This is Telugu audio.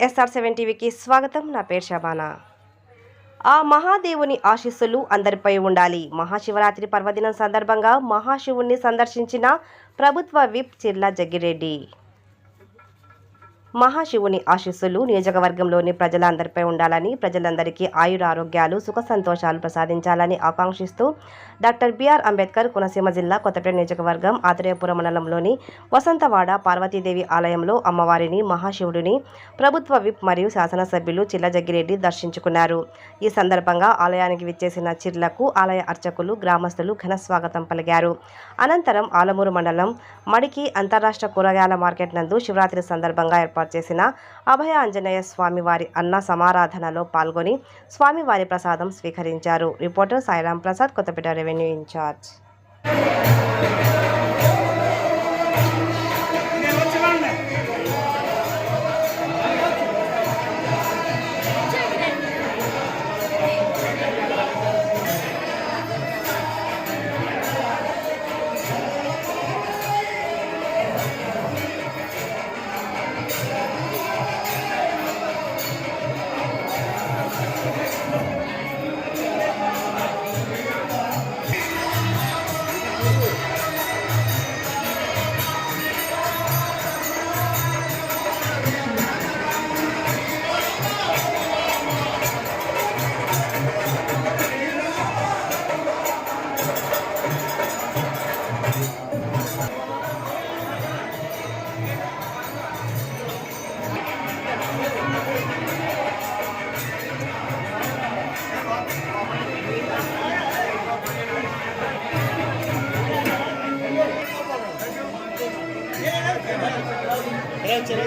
ఎస్ఆర్ సెవెన్ టీవీకి స్వాగతం. నా పేరు షబానా ఆ మహాదేవుని ఆశీస్సులు అందరిపై ఉండాలి. మహాశివరాత్రి పర్వదినం సందర్భంగా మహాశివుణ్ణి సందర్శించిన ప్రభుత్వ విప్ చిర్ల జగ్గిరెడ్డి. మహాశివుని ఆశీస్సులు నియోజకవర్గంలోని ప్రజలందరిపై ఉండాలని ప్రజలందరికీ ఆయుర ఆరోగ్యాలు సుఖ సంతోషాలు ప్రసాదించాలని ఆకాంక్షిస్తూ డాక్టర్ బిఆర్ అంబేద్కర్ కోనసీమ జిల్లా కొత్తపేట నియోజకవర్గం ఆత్రేయపురం మండలంలోని వసంతవాడ పార్వతీదేవి ఆలయంలో అమ్మవారిని మహాశివుడిని ప్రభుత్వ విప్ మరియు శాసనసభ్యులు చిల్ల జగ్గిరెడ్డి దర్శించుకున్నారు. ఈ సందర్భంగా ఆలయానికి విచ్చేసిన చిర్లకు ఆలయ అర్చకులు గ్రామస్తులు ఘన స్వాగతం పలికారు. అనంతరం ఆలమూరు మండలం మడికి అంతరాష్ట్ర కూరగాయల మార్కెట్ నందు శివరాత్రి సందర్భంగా ఏర్పాటు చేసిన అభయ ఆంజనేయ స్వామి వారి అన్న సమారాధనలో పాల్గొని స్వామివారి ప్రసాదం స్వీకరించారు. Reporter Sairam Prasad Kothapeta revenue incharge. Gracias.